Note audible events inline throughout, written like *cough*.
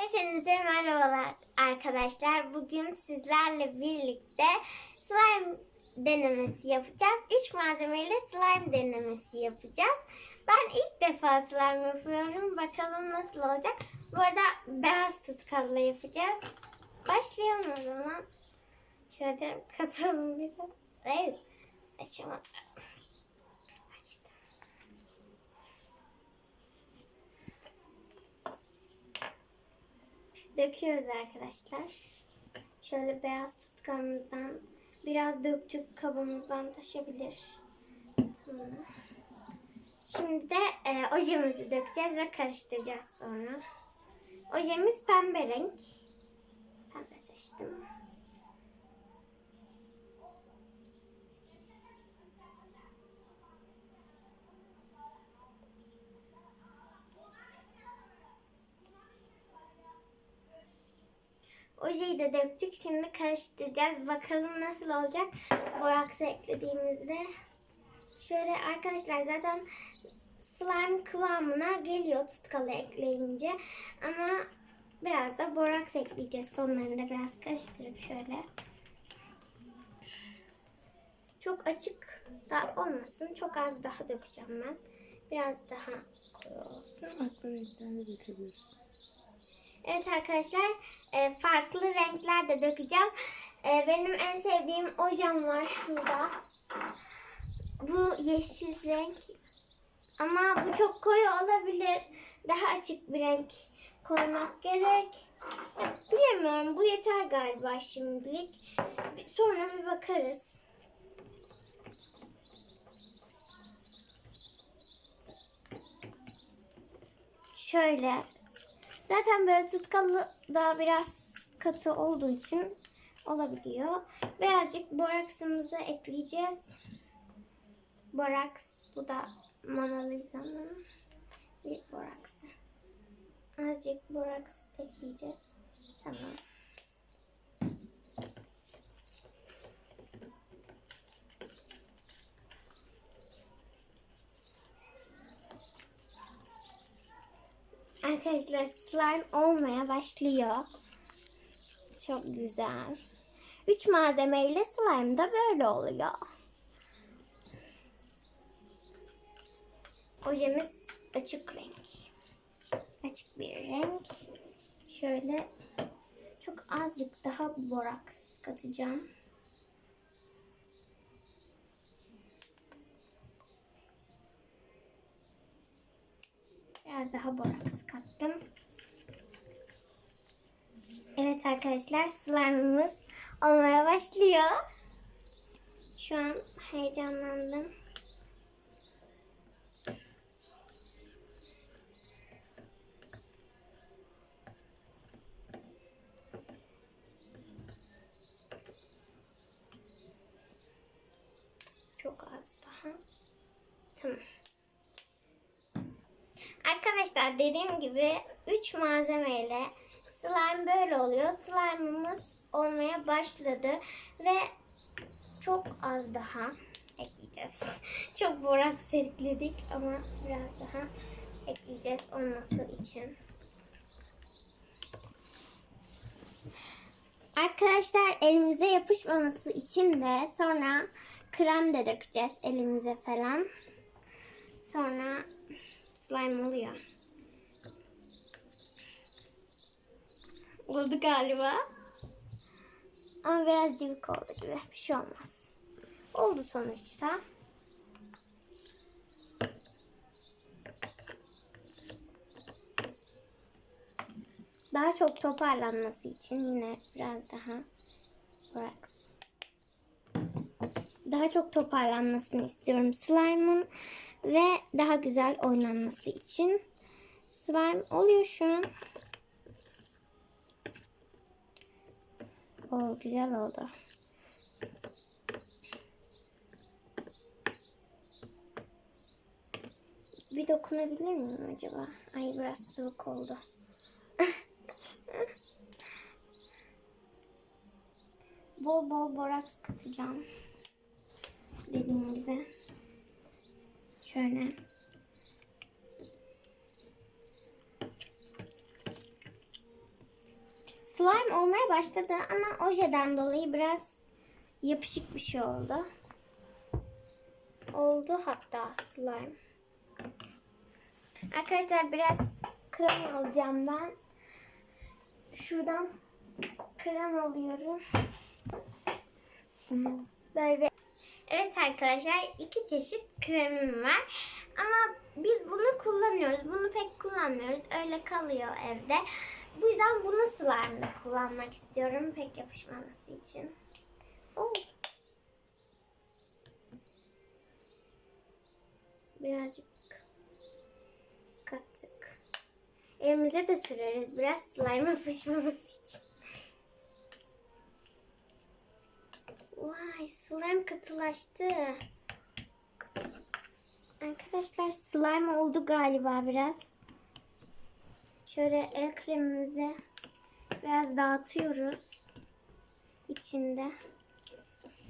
Hepinize merhabalar arkadaşlar. Bugün sizlerle birlikte slime denemesi yapacağız. Üç malzemeyle slime denemesi yapacağız. Ben ilk defa slime yapıyorum. Bakalım nasıl olacak. Bu arada beyaz tutkallı yapacağız. Başlayalım o zaman. Şöyle katalım biraz. Evet. Açamadım. Döküyoruz arkadaşlar. Şöyle beyaz tutkalımızdan biraz döktük kabımızdan taşabilir. Şimdi de e, ojemizi dökeceğiz ve karıştıracağız sonra. Ojemiz pembe renk. Pembe seçtim. Ojeyi de döktük. Şimdi karıştıracağız. Bakalım nasıl olacak. Boraksı eklediğimizde. Şöyle arkadaşlar zaten slime kıvamına geliyor tutkalı ekleyince. Ama biraz da boraks ekleyeceğiz. Sonlarında biraz karıştırıp şöyle. Çok açık da olmasın. Çok az daha dökeceğim ben. Biraz daha koyu olsun. Farklı renklerle dökebilirsin. Evet arkadaşlar e, farklı renkler de dökeceğim. E, benim en sevdiğim ojem var şurada. Bu yeşil renk. Ama bu çok koyu olabilir. Daha açık bir renk koymak gerek. Ya, bilemiyorum bu yeter galiba şimdilik. Sonra bir bakarız. Şöyle Zaten böyle tutkalı daha biraz katı olduğu için olabiliyor. Birazcık boraksımızı ekleyeceğiz. Boraks, bu da Mona Lisa'nın bir boraksı. Azıcık boraks ekleyeceğiz. Tamam. Arkadaşlar slime olmaya başlıyor. Çok güzel. Üç malzemeyle slime da böyle oluyor. Ojemiz açık renk. Açık bir renk. Şöyle çok azıcık daha boraks katacağım. Daha boraks kattım. Evet arkadaşlar slime'ımız olmaya başlıyor. Şu an heyecanlandım. Çok az daha. Tamam. Arkadaşlar dediğim gibi 3 malzemeyle slime böyle oluyor. Slime'ımız olmaya başladı ve çok az daha ekleyeceğiz. *laughs* Çok boraks ekledik ama biraz daha ekleyeceğiz olması için. Arkadaşlar elimize yapışmaması için de sonra krem de dökeceğiz elimize falan. Sonra slime oluyor. Oldu galiba. Ama biraz cıvık oldu gibi. Bir şey olmaz. Oldu sonuçta. Daha çok toparlanması için yine biraz daha boraks. Daha çok toparlanmasını istiyorum slime'ın ve daha güzel oynanması için. Slime oluyor şu an. O güzel oldu. Bir dokunabilir miyim acaba? Ay biraz sıvık oldu. *laughs* bol bol boraks katacağım. Dediğim gibi. Şöyle. slime olmaya başladı ama ojeden dolayı biraz yapışık bir şey oldu. Oldu hatta slime. Arkadaşlar biraz krem alacağım ben. Şuradan krem alıyorum. Böyle Evet arkadaşlar iki çeşit kremim var. Ama biz bunu kullanıyoruz. Bunu pek kullanmıyoruz. Öyle kalıyor evde. Bu yüzden bunu slime'da kullanmak istiyorum. Pek yapışmaması için. Oo. Birazcık kattık. Elimize de süreriz biraz slime yapışmaması için. Vay slime katılaştı. Arkadaşlar slime oldu galiba biraz. Şöyle el kremimizi biraz dağıtıyoruz. içinde.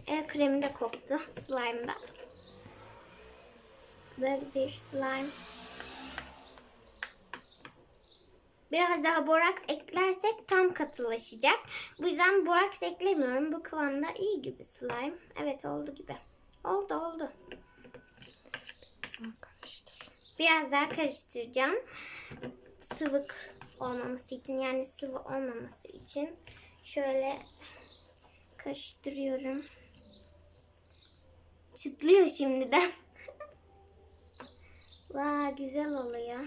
El kremi de koktu slime'da. Böyle bir slime. Biraz daha boraks eklersek tam katılaşacak. Bu yüzden boraks eklemiyorum. Bu kıvamda iyi gibi slime. Evet oldu gibi. Oldu oldu. Biraz daha karıştıracağım. Sıvık olmaması için yani sıvı olmaması için şöyle karıştırıyorum. Çıtlıyor şimdiden. *laughs* Vay güzel oluyor.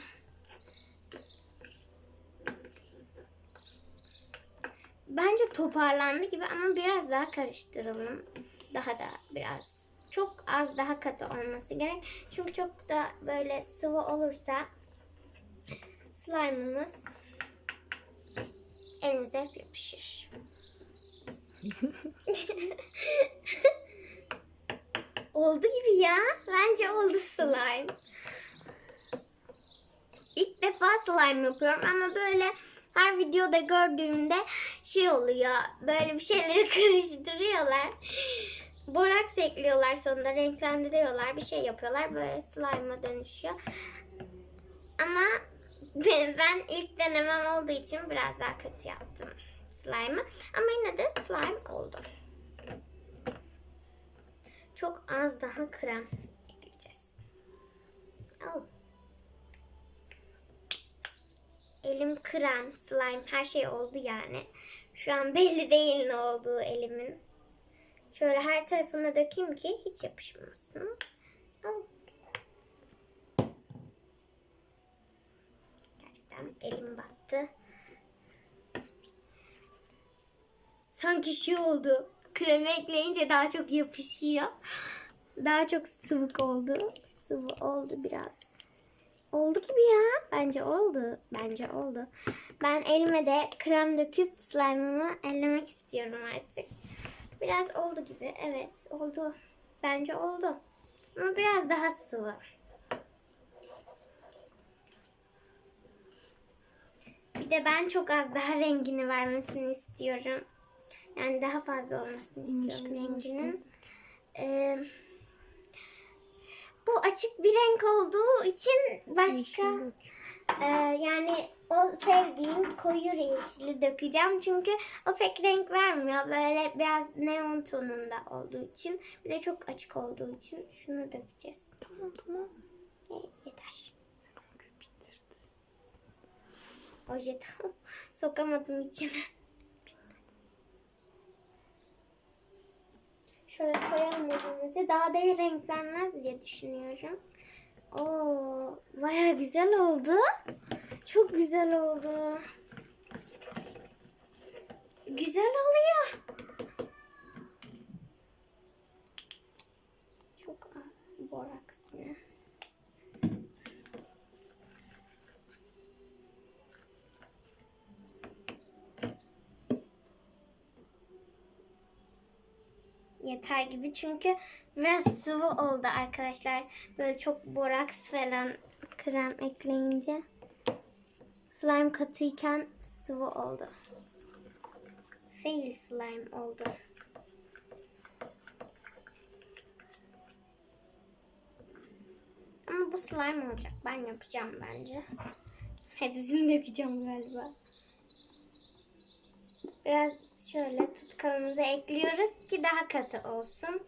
Bence toparlandı gibi ama biraz daha karıştıralım. Daha da biraz. Çok az daha katı olması gerek. Çünkü çok da böyle sıvı olursa slime'ımız elimize hep yapışır. *laughs* oldu gibi ya. Bence oldu slime. İlk defa slime yapıyorum ama böyle her videoda gördüğümde şey oluyor. Böyle bir şeyleri *laughs* karıştırıyorlar. Boraks ekliyorlar sonunda renklendiriyorlar. Bir şey yapıyorlar. Böyle slime'a dönüşüyor. Ama ben, ilk denemem olduğu için biraz daha kötü yaptım slime'ı. Ama yine de slime oldu. Çok az daha krem ekleyeceğiz. Oh. Elim krem, slime her şey oldu yani. Şu an belli değil ne olduğu elimin. Şöyle her tarafına dökeyim ki hiç yapışmasın. Gerçekten elim battı. Sanki şey oldu. Kremi ekleyince daha çok yapışıyor. Daha çok sıvık oldu. Sıvı oldu biraz. Oldu gibi ya. Bence oldu. Bence oldu. Ben elime de krem döküp slime'ımı ellemek istiyorum artık. Biraz oldu gibi. Evet oldu. Bence oldu. Ama biraz daha sıvı. Bir de ben çok az daha rengini vermesini istiyorum. Yani daha fazla olmasını istiyorum Başka renginin. Ee, bu açık bir renk olduğu için başka ee, yani o sevdiğim koyu yeşili dökeceğim. Çünkü o pek renk vermiyor. Böyle biraz neon tonunda olduğu için. Bir de çok açık olduğu için şunu dökeceğiz. Tamam tamam. E, yeter. Oje bitirdi. Oje tamam. Sokamadım içine. Şöyle koyalım ojemizi. Daha da renklenmez diye düşünüyorum. Oo, baya güzel oldu. Çok güzel oldu. Güzel oluyor. Çok az boraks yine. Yeter gibi çünkü biraz sıvı oldu arkadaşlar. Böyle çok boraks falan krem ekleyince slime katıyken sıvı oldu. Fail slime oldu. Ama bu slime olacak. Ben yapacağım bence. Hepsini dökeceğim galiba. Biraz şöyle tutkalımızı ekliyoruz ki daha katı olsun.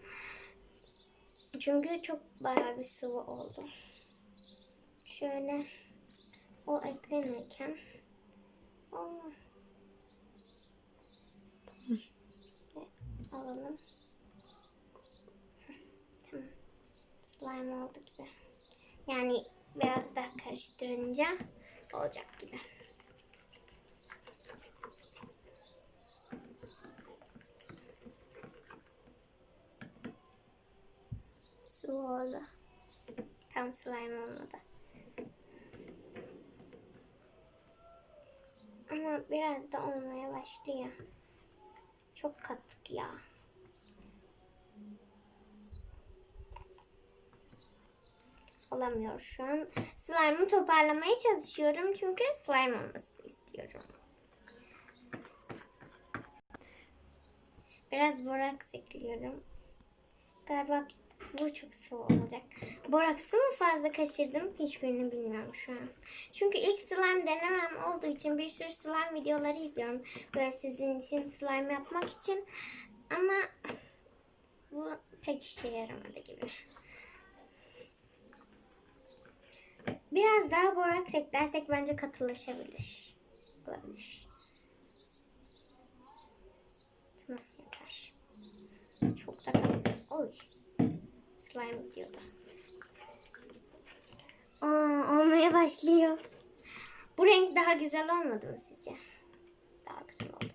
Çünkü çok bayağı bir sıvı oldu. Şöyle o eklenirken o alalım. Tamam. Slime oldu gibi. Yani biraz daha karıştırınca olacak gibi. Su oldu. Tam slime olmadı. Ama biraz da olmaya başlıyor. Çok kattık ya. Olamıyor şu an. Slime'ı toparlamaya çalışıyorum çünkü slime olmasını istiyorum. Biraz boraks ekliyorum. Galiba bu çok sıvı olacak. Boraksı mı fazla kaçırdım hiçbirini bilmiyorum şu an. Çünkü ilk slime denemem olduğu için bir sürü slime videoları izliyorum. Böyle sizin için slime yapmak için. Ama bu pek işe yaramadı gibi. Biraz daha boraks eklersek bence katılaşabilir. Olabilir. Tamam yeter. Çok da katı. Oy. Slime gidiyordu. Aa, olmaya başlıyor. Bu renk daha güzel olmadı mı sizce? Daha güzel oldu.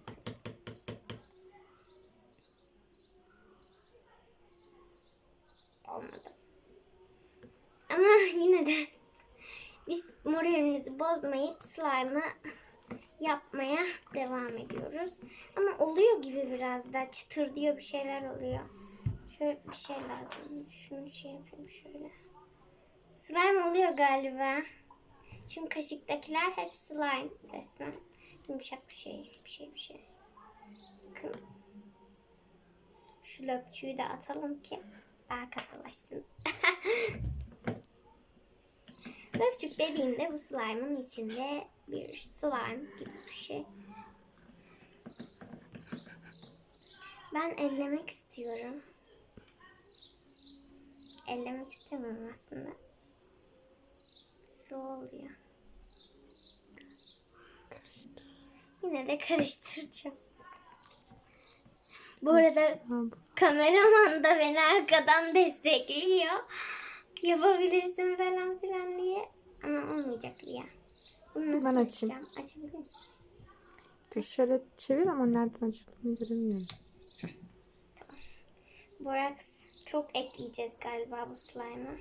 Olmadı. Ama *laughs* yine de biz moralimizi bozmayıp slime'ı yapmaya devam ediyoruz. Ama oluyor gibi biraz da çıtır diyor bir şeyler oluyor. Şöyle bir şey lazım. Şunu şey yapayım şöyle. Slime oluyor galiba. Çünkü kaşıktakiler hep slime resmen. Yumuşak bir şey, bir şey, bir şey. Bakın. Şu löpçüyü de atalım ki daha katılaşsın. *laughs* Löpçük dediğimde bu slime'ın içinde bir slime gibi bir şey. Ben ellemek istiyorum. Ellemek istemiyorum aslında. Sıvı oluyor. Karıştır. Yine de karıştıracağım. Bu arada kameraman da beni arkadan destekliyor. Yapabilirsin falan filan diye. Ama olmayacak ya. Bunu nasıl Ben açayım. açacağım? Açabilir misin? Dur şöyle çevir ama nereden açıldığını göremiyorum. Boraks çok ekleyeceğiz galiba bu slime'a.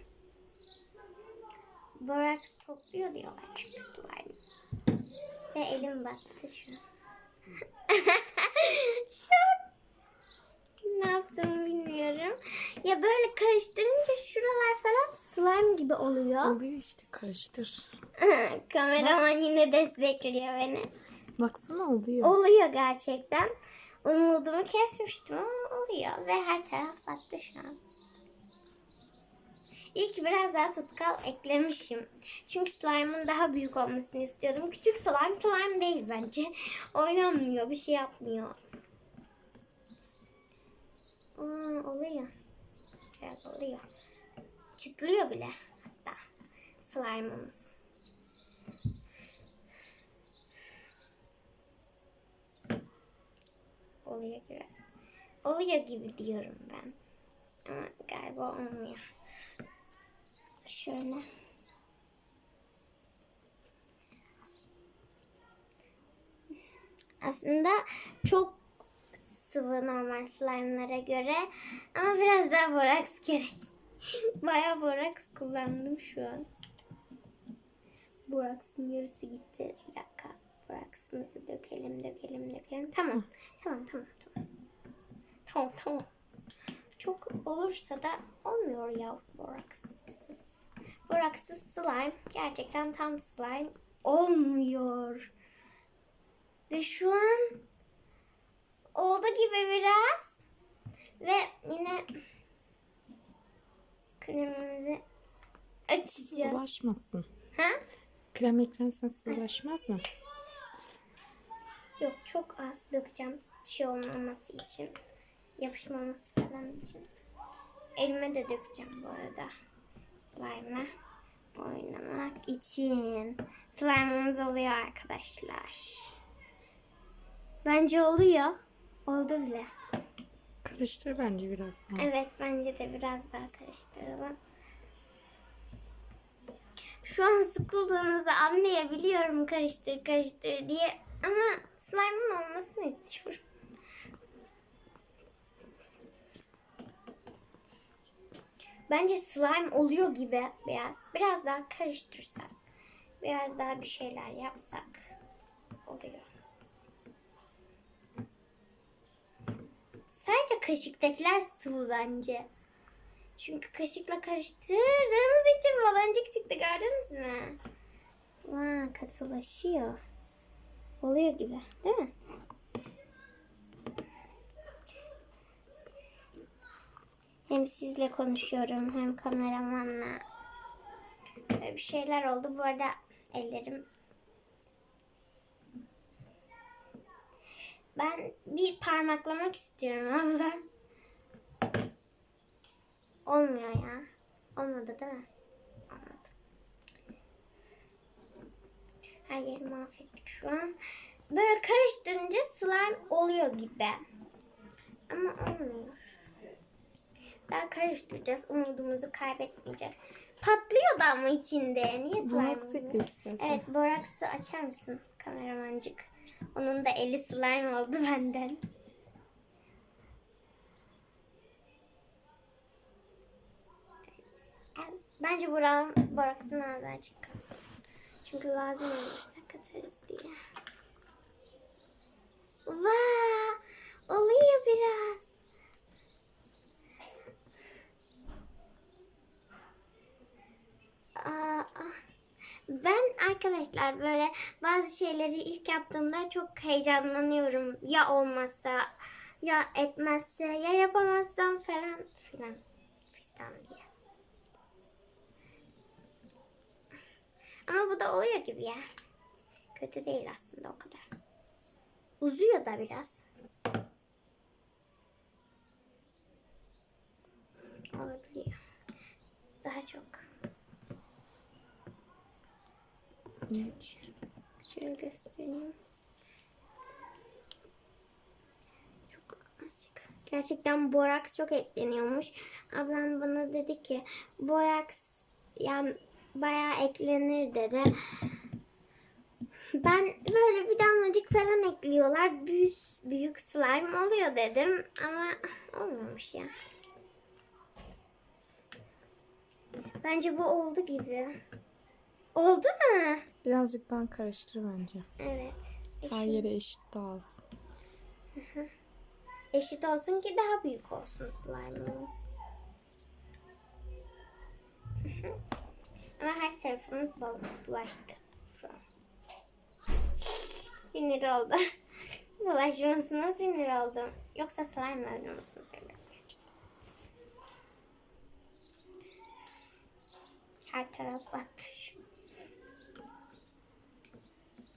Boraks topluyor diyorlar çünkü slime. Ve elim battı şu an. *laughs* şu an ne yaptığımı bilmiyorum. Ya böyle karıştırınca şuralar falan slime gibi oluyor. Oluyor işte karıştır. *laughs* Kameraman yine destekliyor beni. Baksana oluyor. Oluyor gerçekten. Umudumu kesmiştim ama oluyor. Ve her taraf battı şu an. Ki biraz daha tutkal eklemişim. Çünkü slime'ın daha büyük olmasını istiyordum. Küçük slime slime değil bence. Oynanmıyor, bir şey yapmıyor. Aa, oluyor. Biraz oluyor. Çıtlıyor bile hatta slime'ımız. oluyor gibi. Oluyor gibi diyorum ben. Ama galiba olmuyor. Şöyle. Aslında çok sıvı normal slime'lara göre ama biraz daha boraks gerek. *laughs* Bayağı boraks kullandım şu an. Boraksın yarısı gitti. Bir dakika. Boraksımızı dökelim, dökelim, dökelim. Tamam. Tamam, tamam, tamam. Tamam. Çok olursa da olmuyor ya boraksız. Boraksız slime gerçekten tam slime olmuyor. Ve şu an oldu gibi biraz. Ve yine kremimizi açacağız. Ulaşmasın. Ha? Krem eklensen sıvılaşmaz mı? Yok çok az dökeceğim. Bir şey olmaması için. Yapışmaması falan için. Elime de dökeceğim bu arada. Slime'ı oynamak için. Slime'ımız oluyor arkadaşlar. Bence oluyor. Oldu bile. Karıştır bence biraz daha. Evet bence de biraz daha karıştıralım. Şu an sıkıldığınızı anlayabiliyorum karıştır karıştır diye. Ama slime'ın olmasını istiyorum. Bence slime oluyor gibi biraz. Biraz daha karıştırsak. Biraz daha bir şeyler yapsak. Oluyor. Sadece kaşıktakiler sıvı bence. Çünkü kaşıkla karıştırdığımız için baloncuk çıktı gördünüz mü? Vaa katılaşıyor. Oluyor gibi değil mi? Hem sizle konuşuyorum hem kameramanla. Böyle bir şeyler oldu. Bu arada ellerim Ben bir parmaklamak istiyorum abla. *laughs* Olmuyor ya. Olmadı değil mi? Olmadı. Her yeri mahvettik şu an. Böyle karıştırınca slime oluyor gibi. Ama olmuyor. Daha karıştıracağız. Umudumuzu kaybetmeyeceğiz. Patlıyor da ama içinde. Niye slime istersen. Evet boraksı açar mısın kameramancık? Onun da eli slime oldu *laughs* benden. Evet. Bence buranın boraksın ağzı açık kalsın. Çünkü lazım olursa katarız diye. Vaa! Oluyor biraz. Aa, ah. Ben arkadaşlar böyle bazı şeyleri ilk yaptığımda çok heyecanlanıyorum. Ya olmazsa, ya etmezse, ya yapamazsam falan filan. Fistan diye. Ama bu da oluyor gibi ya. Kötü değil aslında o kadar. Uzuyor da biraz. Olabiliyor. Daha çok. Evet. Şöyle göstereyim. Çok azıcık. Gerçekten boraks çok ekleniyormuş. Ablam bana dedi ki boraks yani bayağı eklenir dedi. Ben böyle bir damlacık falan ekliyorlar. Büyük, büyük slime oluyor dedim. Ama olmamış ya. Bence bu oldu gibi. Oldu mu? Birazcık daha karıştır bence. Evet. Her Eşit, yere eşit dağılsın. eşit olsun ki daha büyük olsun slime'ımız. Ama her tarafımız bulaştı şu an. Sinir oldu. *laughs* Bulaşmasına sinir oldum. Yoksa slime oynamasını seviyorum. Her taraf battı şu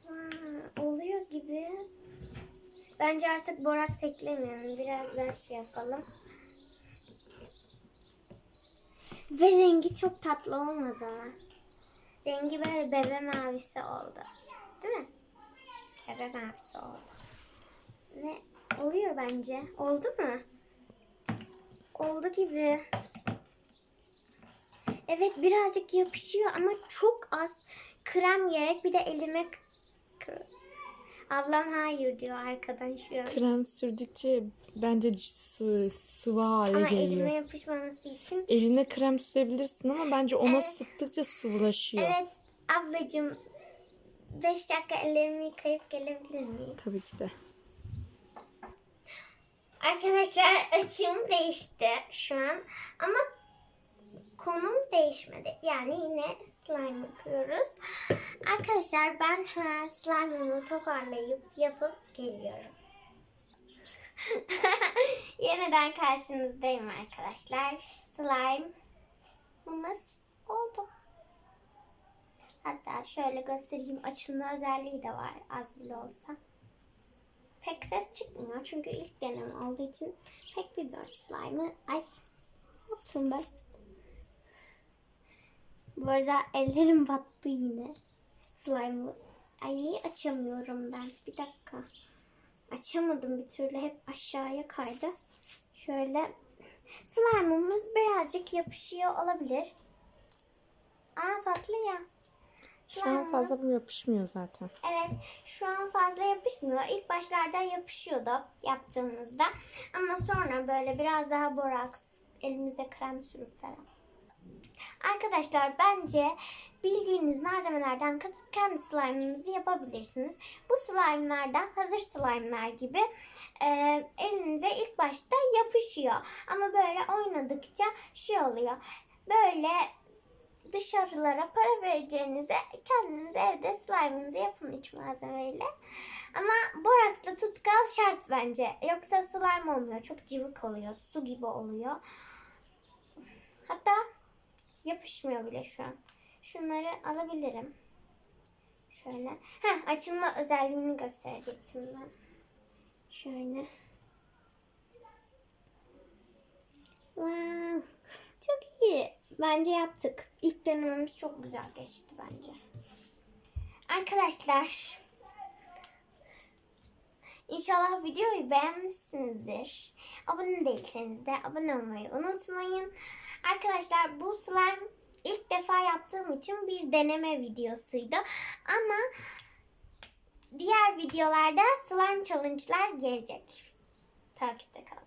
Aa, oluyor gibi. Bence artık boraks eklemeyelim. Biraz daha şey yapalım. Ve rengi çok tatlı olmadı. Rengi böyle bebe mavisi oldu. Değil mi? Bebe mavisi oldu. Ve oluyor bence. Oldu mu? Oldu gibi. Evet birazcık yapışıyor ama çok az krem gerek. Bir de elime Ablam hayır diyor arkadan şu an. Krem sürdükçe bence sı- sıvı hale Ama geliyor. elime yapışmaması için. Eline krem sürebilirsin ama bence ona Evet. sıktıkça sıvılaşıyor. Evet ablacığım 5 dakika ellerimi yıkayıp gelebilir miyim? Tabii ki de. Arkadaşlar açım değişti şu an ama konum değişmedi. Yani yine slime yapıyoruz. Arkadaşlar ben hemen slime'ımı toparlayıp yapıp geliyorum. *laughs* Yeniden karşınızdayım arkadaşlar. Slime'ımız oldu. Hatta şöyle göstereyim. Açılma özelliği de var az bile olsa. pek ses çıkmıyor. Çünkü ilk deneme olduğu için pek bilmiyorum slime'ı. Ay yaptım ben? Bu arada ellerim battı yine. Slime'ı. Ay açamıyorum ben. Bir dakika. Açamadım bir türlü. Hep aşağıya kaydı. Şöyle. Slime'ımız birazcık yapışıyor olabilir. Aa tatlı ya. Şu an fazla bu yapışmıyor zaten. Evet, şu an fazla yapışmıyor. İlk başlarda yapışıyordu yaptığımızda. Ama sonra böyle biraz daha boraks, elimize krem sürüp falan. Arkadaşlar bence bildiğiniz malzemelerden katıp kendi slime'ınızı yapabilirsiniz. Bu slime'lar da hazır slime'lar gibi e, elinize ilk başta yapışıyor. Ama böyle oynadıkça şey oluyor. Böyle dışarılara para vereceğinize kendiniz evde slime'ınızı yapın iç malzemeyle. Ama boraksla tutkal şart bence. Yoksa slime olmuyor. Çok cıvık oluyor. Su gibi oluyor. Hatta yapışmıyor bile şu an. Şunları alabilirim. Şöyle. Heh, açılma özelliğini gösterecektim ben. Şöyle. Wow. Çok iyi. Bence yaptık. İlk denememiz çok güzel geçti bence. Arkadaşlar. İnşallah videoyu beğenmişsinizdir. Abone değilseniz de abone olmayı unutmayın. Arkadaşlar bu slime ilk defa yaptığım için bir deneme videosuydu. Ama diğer videolarda slime challenge'lar gelecek. Takipte kalın.